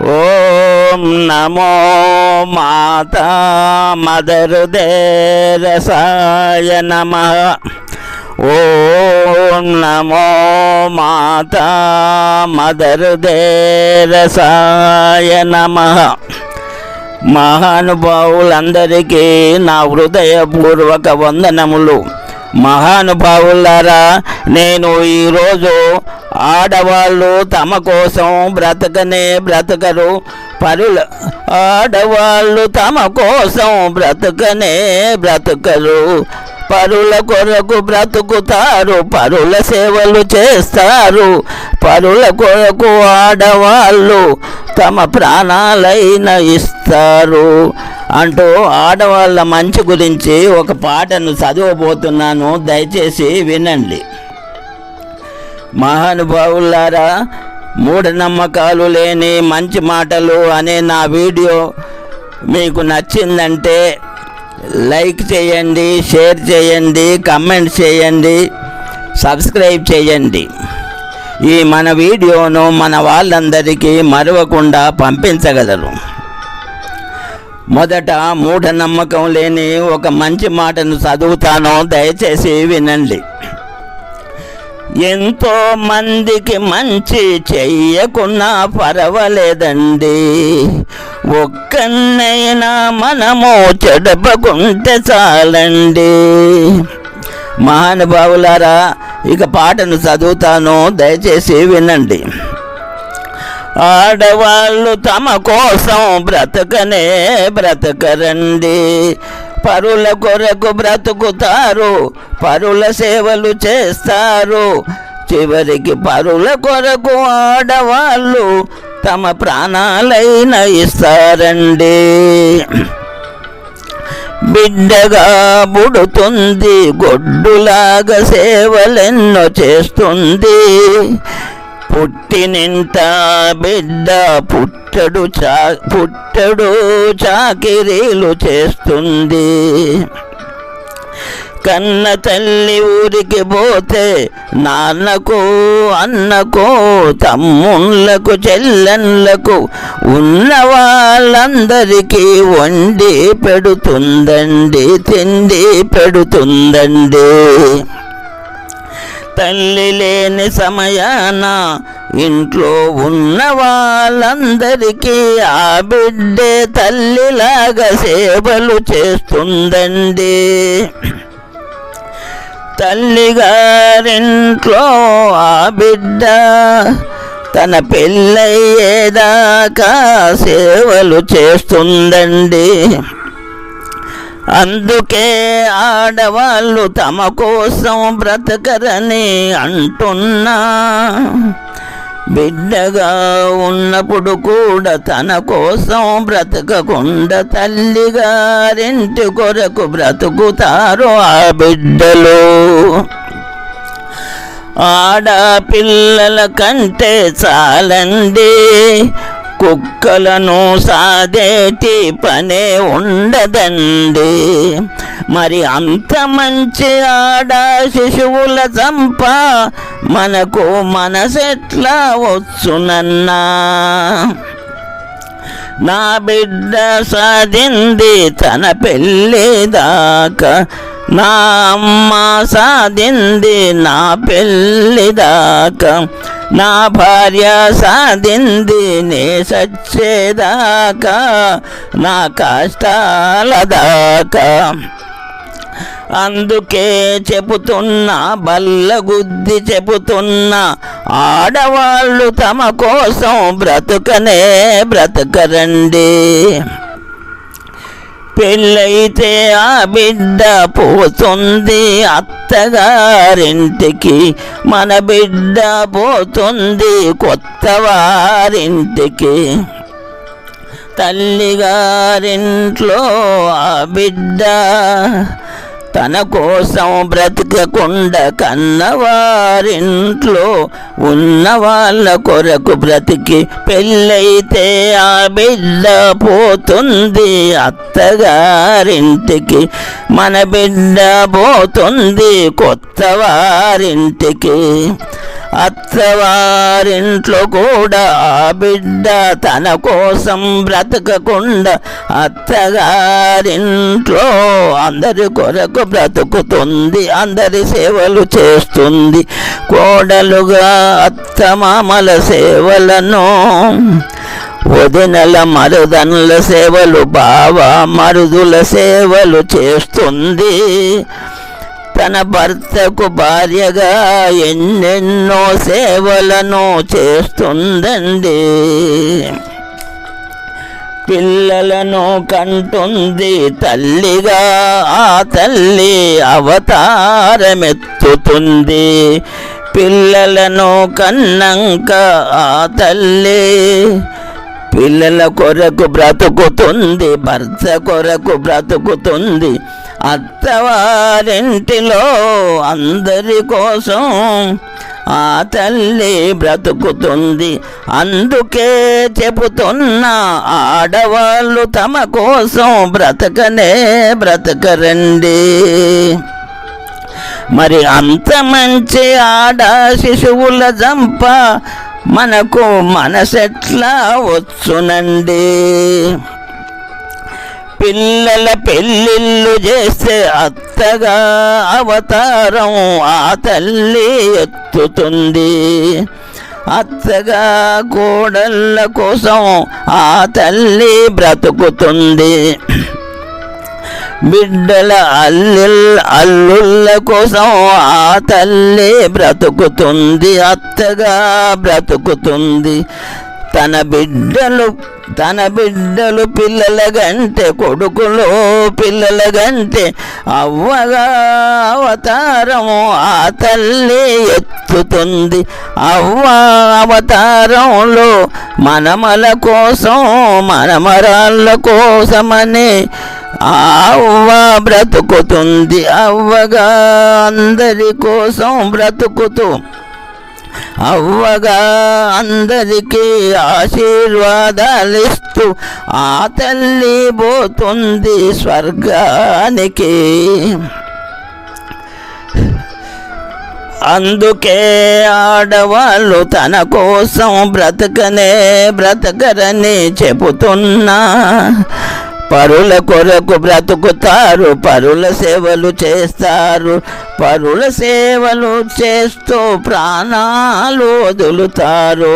ఓం నమో మాతా మదరుదేరసాయ నమ. ఓం నమో మాతా మదరుదేరసాయ నమ. మహానుభావులందరికీ నా హృదయపూర్వక వందనములు. మహానుభావులారా నేను ఈరోజు ఆడవాళ్ళు తమ కోసం బ్రతకనే బ్రతకరు. పరుల ఆడవాళ్ళు తమ కోసం బ్రతకనే బ్రతకరు. పరుల కొరకు బ్రతుకుతారు పరుల సేవలు చేస్తారు. పరుల కొరకు ఆడవాళ్ళు తమ ప్రాణాలైన ఇస్తారు. అంటూ ఆడవాళ్ళ మంచి గురించి ఒక పాటను చదవబోతున్నాను. దయచేసి వినండి. మహానుభావులారా మూఢనమ్మకాలు లేని మంచి మాటలు అనే నా వీడియో మీకు నచ్చిందంటే లైక్ చేయండి షేర్ చేయండి కమెంట్ చేయండి సబ్స్క్రైబ్ చేయండి. ఈ మన వీడియోను మన వాళ్ళందరికీ మరవకుండా పంపించగలరు. మొదట మూఢనమ్మకం లేని ఒక మంచి మాటను చదువుతాను దయచేసి వినండి. ఎంతో మందికి మంచి చెయ్యకున్నా పర్వాలేదండి. ఒక్కన్నైనా మనము చెడపకుంటే చాలండి. మహానుభావులారా ఇక పాటను చదువుతాను దయచేసి వినండి. ఆడవాళ్ళు తమ కోసం బ్రతకనే బ్రతకరండి. పరుల కొరకు బ్రతుకుతారు. పరుల సేవలు చేస్తారు. చివరికి పరుల కొరకు ఆడవాళ్ళు తమ ప్రాణాలైన ఇస్తారండి. బిడ్డగా పుడుతుంది గొడ్డులాగా సేవలెన్నో చేస్తుంది. పుట్టినింత బిడ్డ పుట్టడు చా పుట్టడు చాకిరీలు చేస్తుంది. కన్న తల్లి ఊరికి పోతే నాన్నకు అన్నకు తమ్ముళ్ళకు చెల్లెళ్ళకు ఉన్న వాళ్ళందరికీ వండి పెడుతుందండి తిండి పెడుతుందండి. తల్లి లేని సమయాన ఇంట్లో ఉన్న వాళ్ళందరికీ ఆ బిడ్డే తల్లిలాగా సేవలు చేస్తుందండి. తల్లిగారింట్లో ఆ బిడ్డ తన పెళ్ళయ్యేదాకా సేవలు చేస్తుందండి. అందుకే ఆడవాళ్ళు తమ కోసం బ్రతకరని అంటున్నా. బిడ్డగా ఉన్నప్పుడు కూడా తన కోసం బ్రతకకుండా తల్లిగారింటి కొరకు బ్రతుకుతారు ఆ బిడ్డలు. ఆడపిల్లల కంటే చాలండి. కుక్కలను సాదేటి పనే ఉండదండి. మరి అంత మంచి ఆడ శిశువుల చంప మనకు మనసెట్లా వచ్చునన్నా? నా బిడ్డ సాధింది తన పెళ్ళి దాకా నా అమ్మ సాధింది నా పెళ్ళి దాకా. నా భార్య సాధింది నే సచ్చేదాకా నా కష్టాల దాకా. అందుకే చెబుతున్నా బల్లగుద్ది చెబుతున్నా ఆడవాళ్ళు తమ కోసం బ్రతుకనే బ్రతకరండి. పెళ్ళైతే ఆ బిడ్డ పోతుంది అత్తగారింటికి. మన బిడ్డ పోతుంది కొత్త వారింటికి తల్లిగారింట్లో ఆ బిడ్డ తన కోసం బ్రతకకుండా కన్నవారింట్లో ఉన్న వాళ్ళ కొరకు బ్రతికి పెళ్ళైతే ఆ బిడ్డ పోతుంది అత్తగారింటికి. మన బిడ్డ పోతుంది కొత్త వారింటికి అత్తవారింట్లో కూడా బిడ్డ తన కోసం బ్రతకకుండా అత్తగారింట్లో అందరి కొరకు బ్రతుకుతుంది అందరి సేవలు చేస్తుంది. కోడలుగా అత్తమామల సేవలను వదినల మరుదనుల సేవలు బావ మరుదుల సేవలు చేస్తుంది. తన భర్తకు భార్యగా ఎన్నెన్నో సేవలను చేస్తుందండి. పిల్లలను కంటుంది తల్లిగా ఆ తల్లి అవతారమెత్తుతుంది. పిల్లలను కన్నంక ఆ తల్లి పిల్లల కొరకు బ్రతుకుతుంది భర్త కొరకు బ్రతుకుతుంది. అత్తవారింటిలో అందరి కోసం ఆ తల్లి బ్రతుకుతుంది. అందుకే చెబుతున్న ఆడవాళ్ళు తమ కోసం బ్రతకనే బ్రతకరండి. మరి అంత మంచి ఆడ శిశువుల జంప మనకు మనసెట్లా వచ్చునండి. పిల్లల పెళ్ళిళ్ళు చేస్తే అత్తగా అవతారం ఆ తల్లి ఎత్తుతుంది. అత్తగా కోడళ్ళ కోసం ఆ తల్లి బ్రతుకుతుంది. బిడ్డల అల్లుల్ అల్లుళ్ళ కోసం ఆ తల్లి బ్రతుకుతుంది. అత్తగా బ్రతుకుతుంది. తన బిడ్డలు తన బిడ్డలు పిల్లల గంటే కొడుకులు పిల్లల గంటే అవ్వగా అవతారము ఆ తల్లి ఎత్తుతుంది. అవ్వ అవతారంలో మనమల కోసం మనమరాళ్ళ కోసమని అవ్వ బ్రతుకుతుంది. అవ్వగా అందరి కోసం బ్రతుకుతూ అవ్వగా అందరికీ ఆశీర్వాదాలు ఇస్తూ ఆ తల్లి పోతుంది స్వర్గానికి. అందుకే ఆడవాళ్ళు తన కోసం బ్రతకనే బ్రతకరని చెబుతున్నా. పరుల కొరకు బ్రతుకుతారు పరుల సేవలు చేస్తారు. పరుల సేవలు చేస్తూ ప్రాణాలు వదులుతారు.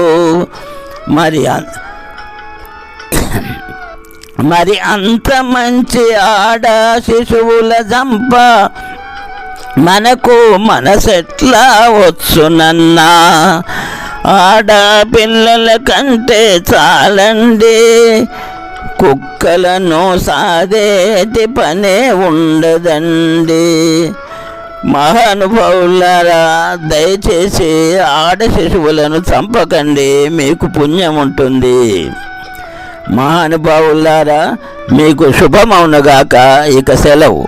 మరి మరి అంత మంచి ఆడ శిశువుల జంప మనకు మనసెట్లా వచ్చునన్నా? ఆడపిల్లల కంటే చాలండి. కుక్కలను సాదేటి పనే ఉండదండి. మహానుభావులారా దయచేసి ఆడ శిశువులను చంపకండి మీకు పుణ్యం ఉంటుంది మహానుభావులారా మీకు శుభమవునుగాక ఇక సెలవు.